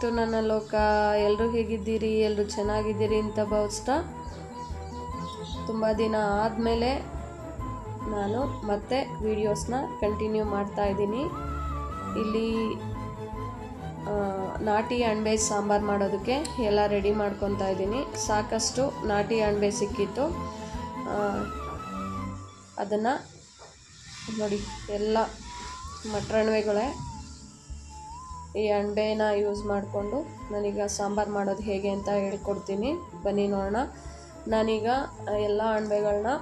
To ನನ್ನ ಲೋಕ. ಎಲ್ಲರೂ ಹೇಗಿದ್ದೀರಿ? ಎಲ್ಲರೂ ಚೆನ್ನಾಗಿದ್ದೀರಿ ಅಂತ ಭಾವಿಸ್ತಾ ತುಂಬ ದಿನ ಆದಮೇಲೆ ನಾನು ಮತ್ತೆ ವೀಡಿಯೋಸ್ನ ಕಂಟಿನ್ಯೂ ಮಾಡ್ತಾ ಇದ್ದೀನಿ. ಇಲ್ಲಿ ನಾಟಿ ಅಣಬೆ ಸಾಂಬಾರು ಮಾಡೋದಕ್ಕೆ ಎಲ್ಲ ರೆಡಿ ಮಾಡ್ಕೊತಾ ಇದ್ದೀನಿ. ಸಾಕಷ್ಟು ನಾಟಿ ಅಣಬೆ ಸಿಕ್ಕಿತ್ತು. ಅದನ್ನು ನೋಡಿ, ಎಲ್ಲ ಮಟ್ರಣ್ವೆಗಳೇ ಈ ಅಣಬೆನ ಯೂಸ್ ಮಾಡಿಕೊಂಡು ನಾನೀಗ ಸಾಂಬಾರು ಮಾಡೋದು ಹೇಗೆ ಅಂತ ಹೇಳ್ಕೊಡ್ತೀನಿ. ಬನ್ನಿ ನೋಡೋಣ. ನಾನೀಗ ಎಲ್ಲ ಅಣಬೆಗಳನ್ನ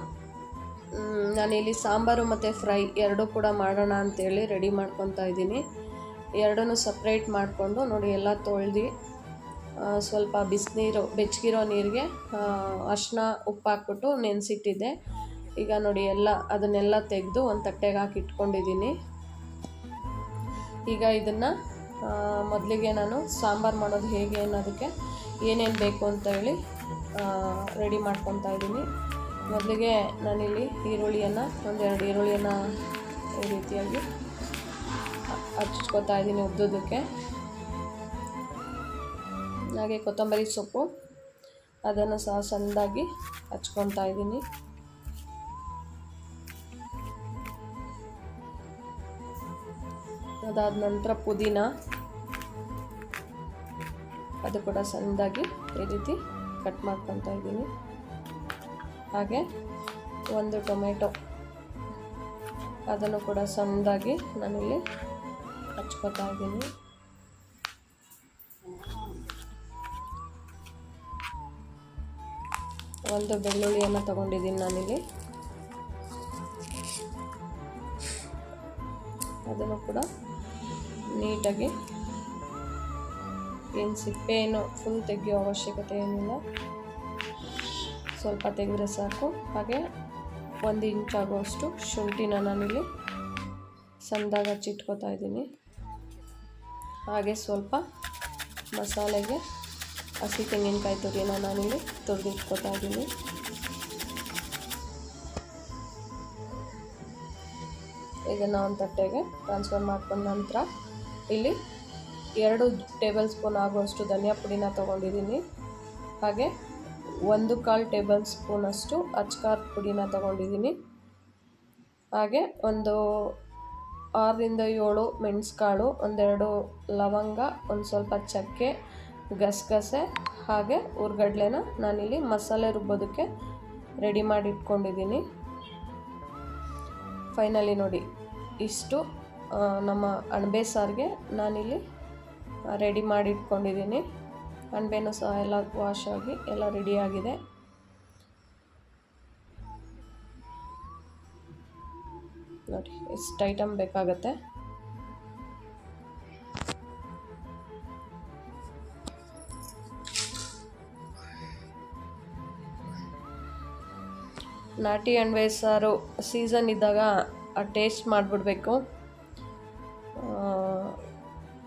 ನಾನಿಲ್ಲಿ ಸಾಂಬಾರು ಮತ್ತು ಫ್ರೈ ಎರಡೂ ಕೂಡ ಮಾಡೋಣ ಅಂತೇಳಿ ರೆಡಿ ಮಾಡ್ಕೊತಾ ಇದ್ದೀನಿ. ಎರಡನ್ನೂ ಸಪ್ರೇಟ್ ಮಾಡಿಕೊಂಡು ನೋಡಿ ಎಲ್ಲ ತೊಳ್ದು ಸ್ವಲ್ಪ ಬಿಸಿನೀರು, ಬೆಚ್ಚಗಿರೋ ನೀರಿಗೆ ಅರ್ಶಿನ ಉಪ್ಪು ಹಾಕ್ಬಿಟ್ಟು ನೆನೆಸಿಟ್ಟಿದ್ದೆ. ಈಗ ನೋಡಿ ಎಲ್ಲ ಅದನ್ನೆಲ್ಲ ತೆಗೆದು ಒಂದು ತಟ್ಟೆಗೆ ಹಾಕಿ ಇಟ್ಕೊಂಡಿದ್ದೀನಿ. ಈಗ ಇದನ್ನು ಮೊದಲಿಗೆ ನಾನು ಸಾಂಬಾರು ಮಾಡೋದು ಹೇಗೆ ಅನ್ನೋದಕ್ಕೆ ಏನೇನು ಬೇಕು ಅಂತ ಹೇಳಿ ರೆಡಿ ಮಾಡ್ಕೊತಾ ಇದ್ದೀನಿ. ಮೊದಲಿಗೆ ನಾನಿಲ್ಲಿ ಈರುಳ್ಳಿಯನ್ನು, ಒಂದೆರಡು ಈರುಳ್ಳಿಯನ್ನು ಈ ರೀತಿಯಾಗಿ ಹಚ್ಕೋತಾ ಇದ್ದೀನಿ ಉದ್ದುದಕ್ಕೆ ಹಾಗೆ ಕೊತ್ತಂಬರಿ ಸೊಪ್ಪು, ಅದನ್ನು ಸಹ ಸಣ್ಣದಾಗಿ ಹಚ್ಕೊತಾ ಇದ್ದೀನಿ. ಅದಾದ ನಂತರ ಪುದೀನ. ಅದು ಕೂಡ ಸಣ್ಣದಾಗಿ ಈ ರೀತಿ ಕಟ್ ಮಾಡ್ಕೊತಾ ಇದ್ದೀನಿ. ಹಾಗೆ ಒಂದು ಟೊಮೆಟೊ. ಅದನ್ನು ಕೂಡ ಸಣ್ಣದಾಗಿ ನಾನಿಲ್ಲಿ ಹಚ್ಕೋತಾ ಇದ್ದೀನಿ. ಒಂದು ಬೆಳ್ಳುಳ್ಳಿಯನ್ನು ತಗೊಂಡಿದ್ದೀನಿ ನಾನಿಲ್ಲಿ. ಅದನ್ನು ಕೂಡ ನೀಟಾಗಿ ಏನು ಸಿಪ್ಪೆ ಏನು ಫುಲ್ ತೆಗೆಯೋ ಅವಶ್ಯಕತೆ ಏನಿಲ್ಲ ಸ್ವಲ್ಪ ತೆಗೆದ್ರೆ ಸಾಕು. ಹಾಗೆ ಒಂದು ಇಂಚ್ ಆಗುವಷ್ಟು ಶುಂಠಿನ ನಾನಿಲ್ಲಿ ಸಂದಾಗ ಹಚ್ಚಿಟ್ಕೋತಾ ಇದ್ದೀನಿ. ಹಾಗೆ ಸ್ವಲ್ಪ ಮಸಾಲೆಗೆ ಹಸಿ ತೆಂಗಿನಕಾಯಿ ತುರಿನ ನಾನಿಲ್ಲಿ ತುರಿದಿಟ್ಕೋತಾ ಇದ್ದೀನಿ. ಇದನ್ನು ಒಂದು ತಟ್ಟೆಗೆ ಟ್ರಾನ್ಸ್ಫರ್ ಮಾಡ್ಕೊಂಡ ನಂತರ ಇಲ್ಲಿ ಎರಡು ಟೇಬಲ್ ಸ್ಪೂನ್ ಆಗುವಷ್ಟು ಧನಿಯಾ ಪುಡಿನ ತೊಗೊಂಡಿದ್ದೀನಿ. ಹಾಗೆ ಒಂದು ಕಾಲು ಟೇಬಲ್ ಸ್ಪೂನಷ್ಟು ಅಚ್ಕಾರ್ ಪುಡಿನ ತೊಗೊಂಡಿದ್ದೀನಿ. ಹಾಗೆ ಒಂದು ಆರರಿಂದ ಏಳು ಮೆಣಸುಕಾಳು, ಒಂದೆರಡು ಲವಂಗ, ಒಂದು ಸ್ವಲ್ಪ ಚಕ್ಕೆ, ಗಸಗಸೆ, ಹಾಗೆ ಉರ್ಗಡ್ಲೆನ ನಾನಿಲ್ಲಿ ಮಸಾಲೆ ರುಬ್ಬೋದಕ್ಕೆ ರೆಡಿ ಮಾಡಿ ಇಟ್ಕೊಂಡಿದ್ದೀನಿ ಫೈನಲಿ ನೋಡಿ, ಇಷ್ಟು. ನಮ್ಮ ಅಣಬೆ ಸಾರಿಗೆ ನಾನಿಲ್ಲಿ ರೆಡಿ ಮಾಡಿ ಇಟ್ಕೊಂಡಿದ್ದೀನಿ ಅಣಬೆನೂ ಸಹ ಎಲ್ಲ ವಾಶ್ ಆಗಿ ಎಲ್ಲ ರೆಡಿಯಾಗಿದೆ ನೋಡಿ, ಎಷ್ಟು ಐಟಮ್ ಬೇಕಾಗತ್ತೆ. ನಾಟಿ ಅಣಬೆ ಸಾರು ಸೀಸನ್ ಇದ್ದಾಗ ಆ ಟೇಸ್ಟ್ ಮಾಡಿಬಿಡ್ಬೇಕು.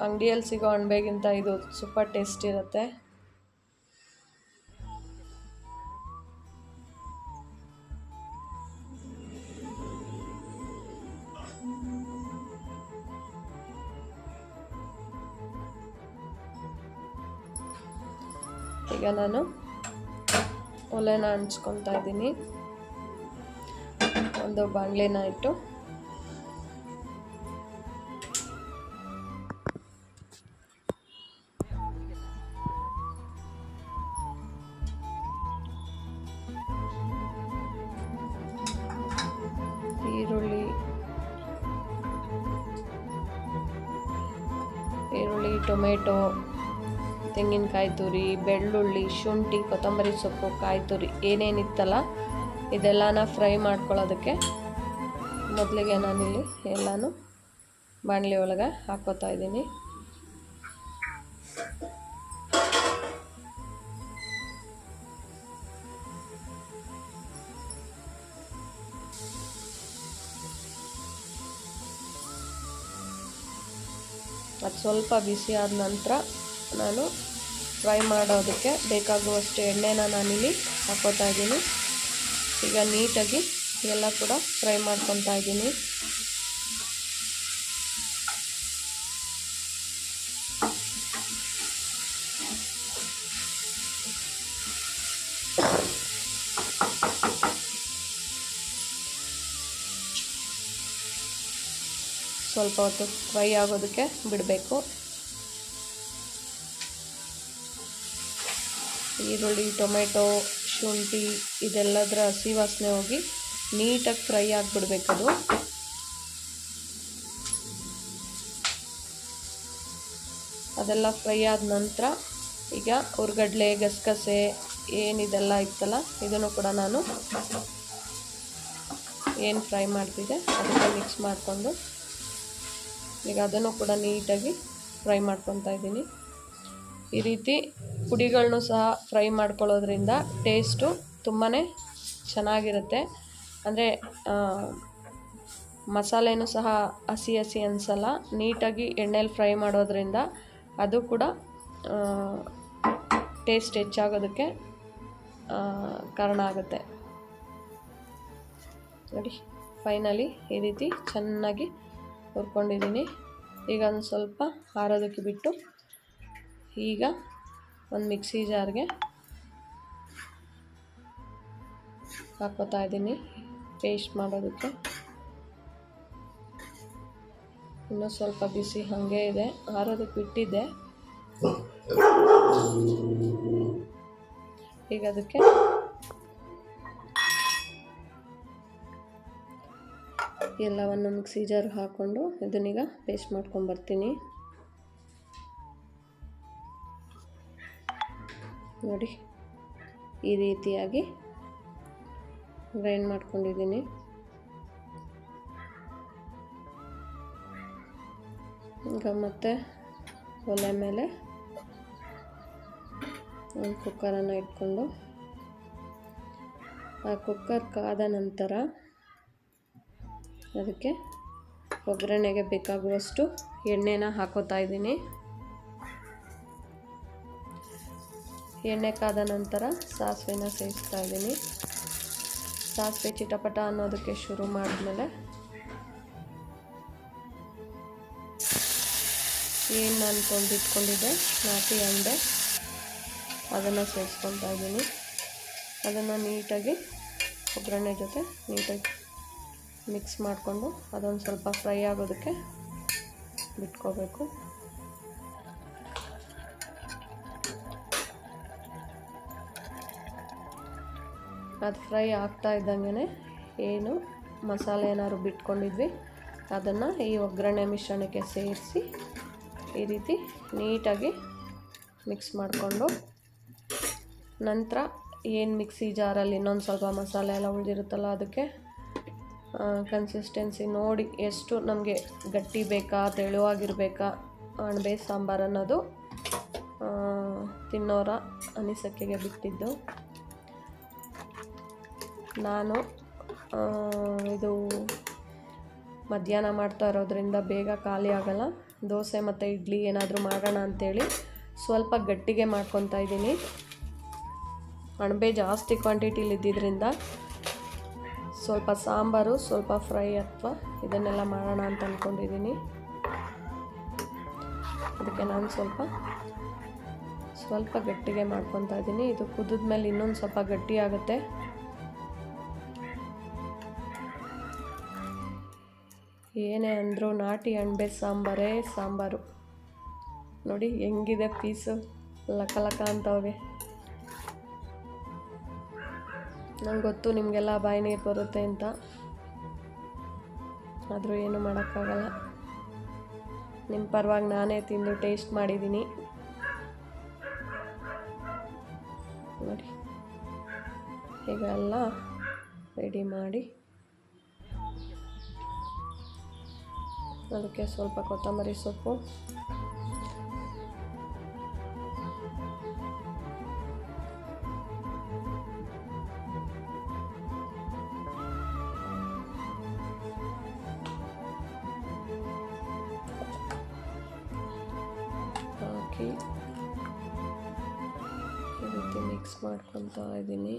ಅಂಗಡಿಯಲ್ಲಿ ಸಿಗೋ ಅಣಬೆಗಿಂತ ಇದು ಸೂಪರ್ ಟೇಸ್ಟ್ ಇರುತ್ತೆ. ಈಗ ನಾನು ಒಲೆನ ಹಂಚ್ಕೊತಾ ಇದ್ದೀನಿ. ಒಂದು ಬಾಣಲೆನ ಇಟ್ಟು ತೆಂಗಿನಕಾಯಿ ತುರಿ, ಬೆಳ್ಳುಳ್ಳಿ, ಶುಂಠಿ, ಕೊತ್ತಂಬರಿ ಸೊಪ್ಪು, ಕಾಯಿ ತುರಿ ಏನೇನಿತ್ತಲ್ಲ, ಇದೆಲ್ಲನ ಫ್ರೈ ಮಾಡ್ಕೊಳ್ಳೋದಕ್ಕೆ ಮೊದಲಿಗೆ ನಾನಿಲ್ಲಿ ಎಲ್ಲನೂ ಬಾಣಲಿ ಒಳಗೆ ಹಾಕೋತಾ ಇದ್ದೀನಿ. ಅದು ಸ್ವಲ್ಪ ಬಿಸಿ ಆದ ನಂತರ ನಾನು ಫ್ರೈ ಮಾಡೋದಕ್ಕೆ ಬೇಕಾಗುವಷ್ಟು ಎಣ್ಣೆನ ನಾನಿಲ್ಲಿ ಹಾಕೋತಾ ಇದ್ದೀನಿ. ಈಗ ನೀಟಾಗಿ ಎಲ್ಲ ಕೂಡ ಫ್ರೈ ಮಾಡ್ಕೊತಾ ಇದ್ದೀನಿ. ಸ್ವಲ್ಪ ಹೊತ್ತು ಫ್ರೈ ಆಗೋದಕ್ಕೆ ಬಿಡಬೇಕು. ಈರುಳ್ಳಿ, ಟೊಮೆಟೊ, ಶುಂಠಿ, ಇದೆಲ್ಲದರ ಹಸಿ ವಾಸನೆ ಹೋಗಿ ನೀಟಾಗಿ ಫ್ರೈ ಆಗಿಬಿಡ್ಬೇಕದು ಅದೆಲ್ಲ ಫ್ರೈ ಆದ ನಂತರ ಈಗ ಹುರ್ಗಡ್ಲೆ ಗಸಗಸೆ ಏನಿದೆಲ್ಲ ಇತ್ತಲ್ಲ, ಇದನ್ನು ಕೂಡ ನಾನು ಏನು ಫ್ರೈ ಮಾಡ್ತಿದ್ದೆ ಅದಕ್ಕೆ ಮಿಕ್ಸ್ ಮಾಡಿಕೊಂಡು ಈಗ ಅದನ್ನು ಕೂಡ ನೀಟಾಗಿ ಫ್ರೈ ಮಾಡ್ಕೊತಾ ಇದ್ದೀನಿ. ಈ ರೀತಿ ಪುಡಿಗಳನ್ನೂ ಸಹ ಫ್ರೈ ಮಾಡ್ಕೊಳ್ಳೋದ್ರಿಂದ ಟೇಸ್ಟು ತುಂಬಾ ಚೆನ್ನಾಗಿರುತ್ತೆ. ಅಂದರೆ ಮಸಾಲೆನೂ ಸಹ ಹಸಿ ಹಸಿ ಅನಿಸಲ್ಲ, ನೀಟಾಗಿ ಎಣ್ಣೆಲಿ ಫ್ರೈ ಮಾಡೋದ್ರಿಂದ ಅದು ಕೂಡ ಟೇಸ್ಟ್ ಹೆಚ್ಚಾಗೋದಕ್ಕೆ ಕಾರಣ ಆಗುತ್ತೆ. ನೋಡಿ, ಫೈನಲಿ ಈ ರೀತಿ ಚೆನ್ನಾಗಿ ಹುರ್ಕೊಂಡಿದ್ದೀನಿ. ಈಗ ಒಂದು ಸ್ವಲ್ಪ ಹಾರೋದಕ್ಕೆ ಬಿಟ್ಟು, ಈಗ ಒಂದು ಮಿಕ್ಸಿ ಜಾರ್ಗೆ ಹಾಕೋತಾ ಇದ್ದೀನಿ. ಪೇಸ್ಟ್ ಮಾಡೋದಕ್ಕೆ. ಇನ್ನೂ ಸ್ವಲ್ಪ ಬಿಸಿ ಹಾಗೆ ಇದೆ. ಆರೋದಕ್ಕೆ ಬಿಟ್ಟಿದ್ದೆ. ಈಗ ಅದಕ್ಕೆ ಎಲ್ಲವನ್ನು ಮಿಕ್ಸಿ ಜಾರ್ ಹಾಕ್ಕೊಂಡು ಇದನ್ನೀಗ ಪೇಸ್ಟ್ ಮಾಡ್ಕೊಂಬರ್ತೀನಿ ನೋಡಿ, ಈ ರೀತಿಯಾಗಿ ಗ್ರೈಂಡ್ ಮಾಡ್ಕೊಂಡಿದ್ದೀನಿ. ಈಗ ಮತ್ತೆ ಒಲೆ ಮೇಲೆ ಒಂದು ಕುಕ್ಕರನ್ನು ಇಟ್ಕೊಂಡು, ಆ ಕುಕ್ಕರ್ ಕಾದ ನಂತರ ಅದಕ್ಕೆ ಒಗ್ಗರಣೆಗೆ ಬೇಕಾಗುವಷ್ಟು ಎಣ್ಣೆನ ಹಾಕೋತಾ ಇದ್ದೀನಿ. ಎಣ್ಣೆ ಕಾದ ನಂತರ ಸಾಸಿವೆನ ಸೇರಿಸ್ತಾ ಇದ್ದೀನಿ. ಸಾಸಿವೆ ಚಿಟಪಟ ಅನ್ನೋದಕ್ಕೆ ಶುರು ಮಾಡಿದ್ಮೇಲೆ ಏನು ನಾನು ತೊಳೆದಿಟ್ಕೊಂಡಿದ್ದೆ ನಾಟಿ ಅಂಡೆ ಅದನ್ನು ಸೇರಿಸ್ಕೊತಾ ಇದ್ದೀನಿ. ಅದನ್ನು ನೀಟಾಗಿ ಒಗ್ಗರಣೆ ಜೊತೆ ನೀಟಾಗಿ ಮಿಕ್ಸ್ ಮಾಡಿಕೊಂಡು ಅದೊಂದು ಸ್ವಲ್ಪ ಫ್ರೈ ಆಗೋದಕ್ಕೆ ಬಿಟ್ಕೋಬೇಕು. ಅದು ಫ್ರೈ ಆಗ್ತಾ ಇದ್ದಂಗೆ ಏನು ಮಸಾಲೆ ಏನಾದ್ರು ಬಿಟ್ಕೊಂಡಿದ್ವಿ. ಅದನ್ನು ಈ ಒಗ್ಗರಣೆ ಮಿಶ್ರಣಕ್ಕೆ ಸೇರಿಸಿ ಈ ರೀತಿ ನೀಟಾಗಿ ಮಿಕ್ಸ್ ಮಾಡಿಕೊಂಡು ನಂತರ ಏನು ಮಿಕ್ಸಿ ಜಾರಲ್ಲಿ ಇನ್ನೊಂದು ಸ್ವಲ್ಪ ಮಸಾಲೆ ಎಲ್ಲ ಉಳಿದಿರುತ್ತಲ್ಲ ಅದಕ್ಕೆ ಕನ್ಸಿಸ್ಟೆನ್ಸಿ ನೋಡಿ ಎಷ್ಟು ನಮಗೆ ಗಟ್ಟಿ ಬೇಕಾ, ತೆಳುವಾಗಿರಬೇಕಾ, ಅಣಬೆ ಸಾಂಬಾರು ಅನ್ನೋದು ತಿನ್ನೋರ ಅನಿಸಕ್ಕೆಗೆ ಬಿಟ್ಟಿದ್ದು. ನಾನು ಇದು ಮಧ್ಯಾಹ್ನ ಮಾಡ್ತಾ ಇರೋದ್ರಿಂದ ಬೇಗ ಖಾಲಿ ಆಗೋಲ್ಲ. ದೋಸೆ ಮತ್ತು ಇಡ್ಲಿ ಏನಾದರೂ ಮಾಡೋಣ ಅಂಥೇಳಿ ಸ್ವಲ್ಪ ಗಟ್ಟಿಗೆ ಮಾಡ್ಕೊತಾ ಇದ್ದೀನಿ. ಅಣಬೆ ಜಾಸ್ತಿ ಕ್ವಾಂಟಿಟಿಲಿ ಇದ್ದಿದ್ದರಿಂದ ಸ್ವಲ್ಪ ಸಾಂಬಾರು, ಸ್ವಲ್ಪ ಫ್ರೈ ಅಥವಾ ಇದನ್ನೆಲ್ಲ ಮಾಡೋಣ ಅಂತ ಅಂದ್ಕೊಂಡಿದ್ದೀನಿ ಅದಕ್ಕೆ ನಾನು ಸ್ವಲ್ಪ ಸ್ವಲ್ಪ ಗಟ್ಟಿಗೆ ಮಾಡ್ಕೊತಾ ಇದ್ದೀನಿ. ಇದು ಕುದ್ದ ಮೇಲೆ ಇನ್ನೊಂದು ಸ್ವಲ್ಪ ಗಟ್ಟಿ ಆಗುತ್ತೆ. ಏನೇ ಅಂದರೂ ನಾಟಿ ಅಣಬೆ ಸಾಂಬಾರೇ ಸಾಂಬಾರು. ನೋಡಿ ಹೆಂಗಿದೆ ಪೀಸು. ಲಕ ಲಕ ಅಂತವೆ. ನಂಗೆ ಗೊತ್ತು ನಿಮಗೆಲ್ಲ ಬಾಯಿ ನೀರು ಬರುತ್ತೆ ಅಂತ. ಆದರೂ ಏನು ಮಾಡೋಕ್ಕಾಗಲ್ಲ. ನಿಮ್ಮ ಪರವಾಗಿ ನಾನೇ ತಿಂದು ಟೇಸ್ಟ್ ಮಾಡಿದ್ದೀನಿ ನೋಡಿ. ಈಗ ಎಲ್ಲ ರೆಡಿ ಮಾಡಿ. ಅದಕ್ಕೆ ಸ್ವಲ್ಪ ಕೊತ್ತಂಬರಿ ಸೊಪ್ಪು. ಹಾಕಿ ಈ ಮಿಕ್ಸ್ ಮಾಡ್ಕೊತಾ ಇದ್ದೀನಿ.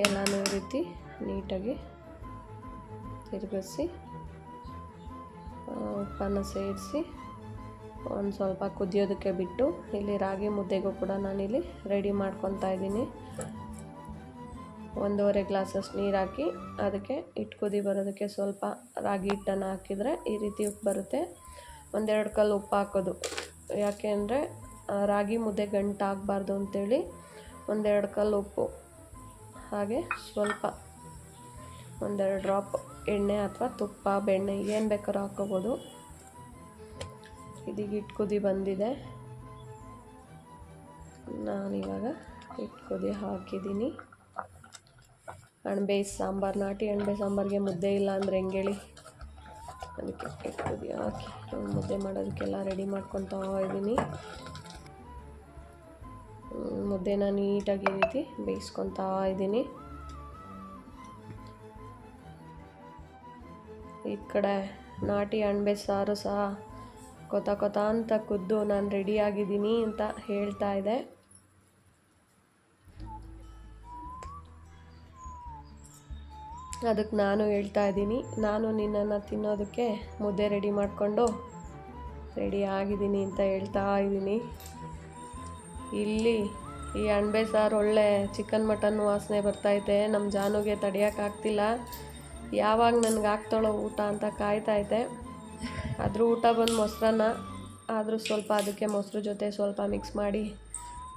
ಎಲ್ಲನೂ ರೀತಿ ನೀಟಾಗಿ ತಿರುಗಿಸಿ ಉಪ್ಪನ್ನು ಸೇರಿಸಿ ಒಂದು ಸ್ವಲ್ಪ ಕುದಿಯೋದಕ್ಕೆ ಬಿಟ್ಟು ಇಲ್ಲಿ ರಾಗಿ ಮುದ್ದೆಗೂ ಕೂಡ ನಾನಿಲ್ಲಿ ರೆಡಿ ಮಾಡ್ಕೊತಾ ಇದ್ದೀನಿ. ಒಂದೂವರೆ ಗ್ಲಾಸಸ್ ನೀರು ಹಾಕಿ ಅದಕ್ಕೆ ಹಿಟ್ಟು ಕುದಿ ಬರೋದಕ್ಕೆ ಸ್ವಲ್ಪ ರಾಗಿ ಹಿಟ್ಟನ್ನು ಹಾಕಿದರೆ ಈ ರೀತಿ ಉಪ್ಪು ಬರುತ್ತೆ. ಒಂದೆರಡು ಕಲ್ಲು ಉಪ್ಪು ಹಾಕೋದು. ಯಾಕೆ ಅಂದರೆ ರಾಗಿ ಮುದ್ದೆ ಗಂಟಾಗಬಾರ್ದು ಅಂತೇಳಿ ಒಂದೆರಡು ಕಲ್ಲು ಉಪ್ಪು ಹಾಗೆ ಸ್ವಲ್ಪ ಒಂದೆರಡು ಡ್ರಾಪ್ ಎಣ್ಣೆ ಅಥವಾ ತುಪ್ಪ, ಬೆಣ್ಣೆ, ಏನು ಬೇಕಾದ್ರೂ ಹಾಕ್ಕೋಬೋದು. ಇದೀಗ ಹಿಟ್ಟು ಕುದಿ ಬಂದಿದೆ. ನಾನಿವಾಗ ಹಿಟ್ಟು ಕುದಿ ಹಾಕಿದ್ದೀನಿ. ಅಣಬೆ ಸಾಂಬಾರು, ನಾಟಿ ಅಣಬೆ ಸಾಂಬಾರಿಗೆ ಮುದ್ದೆ ಇಲ್ಲ ಅಂದರೆ ಹೆಂಗೆ ಹೇಳಿ? ಅದಕ್ಕೆ ಹಿಟ್ಟು ಕುದಿ ಹಾಕಿ, ಮುದ್ದೆ ಮಾಡೋದಕ್ಕೆಲ್ಲ ರೆಡಿ ಮಾಡ್ಕೊತಾ ಇದ್ದೀನಿ ಮುದ್ದೆನ ನೀಟಾಗಿ ರೀತಿ ಬೇಯಿಸ್ಕೊತಾ ಇದ್ದೀನಿ. ಈ ಕಡೆ ನಾಟಿ ಅಣಬೆ ಸಾರು ಸಹ ಕೊತ ಕೊತ ಅಂತ ಕುದ್ದು ನಾನು ರೆಡಿ ಆಗಿದ್ದೀನಿ ಅಂತ ಹೇಳ್ತಾ ಇದೆ. ಅದಕ್ಕೆ ನಾನು ಹೇಳ್ತಾ ಇದ್ದೀನಿ, ನಾನು ನಿನ್ನನ್ನು ತಿನ್ನೋದಕ್ಕೆ ಮುದ್ದೆ ರೆಡಿ ಮಾಡಿಕೊಂಡು ರೆಡಿ ಆಗಿದ್ದೀನಿ ಅಂತ ಹೇಳ್ತಾ ಇದ್ದೀನಿ. ಇಲ್ಲಿ ಈ ಅಣಬೆ ಸಾರು ಒಳ್ಳೆ ಚಿಕನ್ ಮಟನ್ ವಾಸನೆ ಬರ್ತೈತೆ ನಮ್ಮ ಜಾನುಗೆ ತಡೆಯೋಕ್ಕಾಗ್ತಿಲ್ಲ ಯಾವಾಗ ನನಗೆ ಆಗ್ತಾಳೋ ಊಟ ಅಂತ ಕಾಯ್ತೈತೆ ಆದರೂ ಊಟ ಬಂದು ಮೊಸರನ್ನ, ಆದರೂ ಸ್ವಲ್ಪ ಅದಕ್ಕೆ ಮೊಸರು ಜೊತೆ ಸ್ವಲ್ಪ ಮಿಕ್ಸ್ ಮಾಡಿ,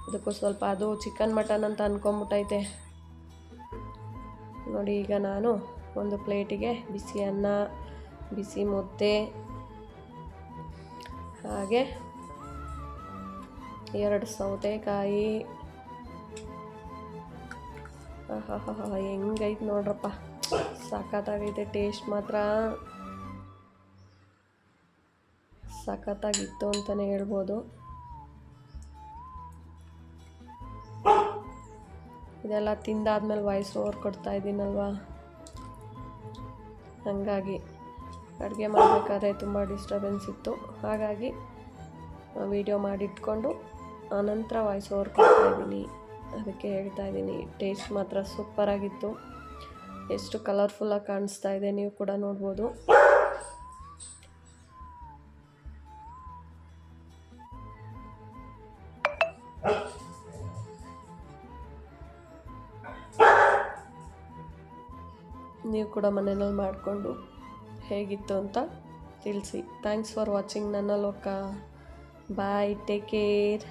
ಅದಕ್ಕೂ ಸ್ವಲ್ಪ ಅದು ಚಿಕನ್ ಮಟನ್ ಅಂತ ಅಂದ್ಕೊಂಬಿಟ್ಟೈತೆ ನೋಡಿ ಈಗ ನಾನು ಒಂದು ಪ್ಲೇಟಿಗೆ ಬಿಸಿ ಅನ್ನ, ಬಿಸಿ ಮುದ್ದೆ, ಹಾಗೆ ಎರಡು ಸೌತೆಕಾಯಿ ಹೆಂಗೈತೆ ನೋಡ್ರಪ್ಪ. ಸಖತ್ತಾಗೈತೆ ಟೇಸ್ಟ್ ಮಾತ್ರ. ಸಖತ್ತಾಗಿತ್ತು ಅಂತಲೇ ಹೇಳ್ಬೋದು. ಇದೆಲ್ಲ ತಿಂದಾದ್ಮೇಲೆ ವಾಯ್ಸ್ ಓವರ್ ಕೊಡ್ತಾ ಇದ್ದೀನಲ್ವಾ? ಹಾಗಾಗಿ ಅಡುಗೆ ಮಾಡಬೇಕಾದ್ರೆ ತುಂಬ ಡಿಸ್ಟರ್ಬೆನ್ಸ್ ಇತ್ತು. ಹಾಗಾಗಿ ವಿಡಿಯೋ ಮಾಡಿಟ್ಕೊಂಡು, ಆನಂತರ ವಾಯ್ಸ್ ಓವರ್ ಕೊಡ್ತಾ ಇದ್ದೀನಿ. ಅದಕ್ಕೆ ಹೇಳ್ತಾ ಇದ್ದೀನಿ ಟೇಸ್ಟ್ ಮಾತ್ರ ಸೂಪರಾಗಿತ್ತು ಎಷ್ಟು ಕಲರ್ಫುಲ್ಲಾಗಿ ಕಾಣಿಸ್ತಾ ಇದೆ ನೀವು ಕೂಡ ನೋಡ್ಬೋದು. ನೀವು ಕೂಡ ಮನೆಯಲ್ಲಿ ಮಾಡಿಕೊಂಡು ಹೇಗಿತ್ತು ಅಂತ ತಿಳಿಸಿ. ಥ್ಯಾಂಕ್ಸ್ ಫಾರ್ ವಾಚಿಂಗ್ ನನ್ನ ಲೋಕ. Bye take care